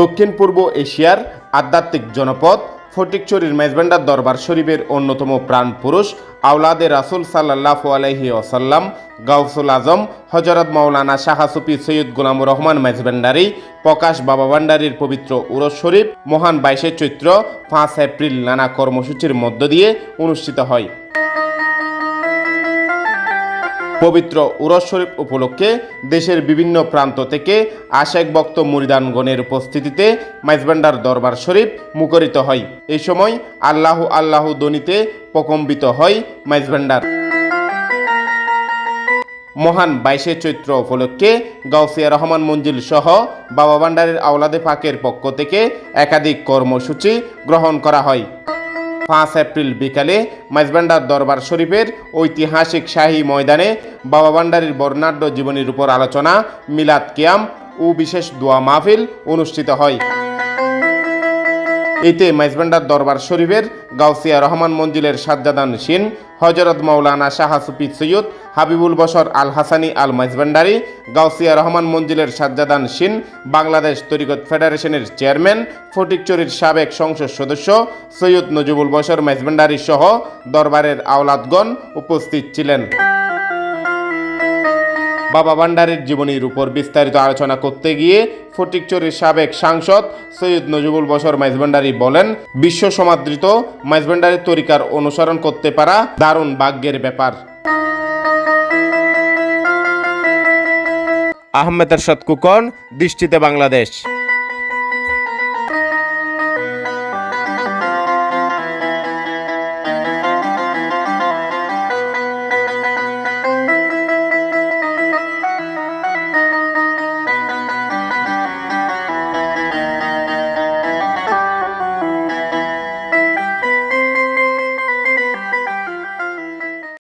দক্ষিণ পূর্ব এশিয়ার আধ্যাত্মিক জনপদ ফটিকচুরির মেজবান্ডার দরবার শরীফের অন্যতম প্রাণ পুরুষ আওলাদে রাসুল সাল্লাহ আলহি ওসাল্লাম গাউসুল আজম হজরত মাওলানা শাহ সুফি সৈয়দ গোলামুর রহমান মেজবান্ডারি, প্রকাশ বাবা ভান্ডারীর পবিত্র উরস শরীফ, মহান বাইশে চৈত্র, পাঁচ এপ্রিল নানা কর্মসূচির মধ্য দিয়ে অনুষ্ঠিত হয়। পবিত্র উরস শরীফ উপলক্ষে দেশের বিভিন্ন প্রান্ত থেকে আশেক ভক্ত মুরিদানগণের উপস্থিতিতে মাইজবান্ডার দরবার শরীফ মুখরিত হয়। এই সময় আল্লাহ আল্লাহ দনিতে প্রকম্বিত হয় মাইজবান্ডার। মহান বাইশে চৈত্র উপলক্ষে গাউসিয়া রহমান মঞ্জিল সহ বাবা ভান্ডারের আওলাদে পাকের পক্ষ থেকে একাধিক কর্মসূচি গ্রহণ করা হয়। পাঁচ এপ্রিল বিকালে মাইজবান্ডার দরবার শরীফের ঐতিহাসিক শাহী ময়দানে বাবা ভান্ডারীর বর্ণাঢ্য জীবনীর উপর আলোচনা, মিলাদ কিয়াম ও বিশেষ দোয়া মাহফিল অনুষ্ঠিত হয়। এতে মাইজবান্ডার দরবার শরীফের গাউসিয়া রহমান মঞ্জিলের সাজ্জাদান সিন হজরত মৌলানা শাহ সুফি সৈয়দ হাবিবুল বশর আল হাসানি আল মাইজবান্ডারি গাউসিয়া রহমান মঞ্জিলের সাজ্জাদান সিন, বাংলাদেশ তরিকত ফেডারেশনের চেয়ারম্যান, ফটিকচুরির সাবেক সংসদ সদস্য সৈয়দ নজিবুল বশর মাইজবান্ডারি সহ দরবারের আওলাদগণ উপস্থিত ছিলেন। বাবা ভান্ডারের জীবনীর উপর বিস্তারিত আলোচনা করতে গিয়ে ফটিকচুরির সাবেক সাংসদ সৈয়দ নজিবুল বসর মাইজভান্ডারি বলেন, বিশ্ব সমাদৃত মাইজভান্ডারের তরিকার অনুসরণ করতে পারা দারুণ ভাগ্যের ব্যাপার। আহমেদ এরশাদ কুকন, দৃষ্টিতে বাংলাদেশ।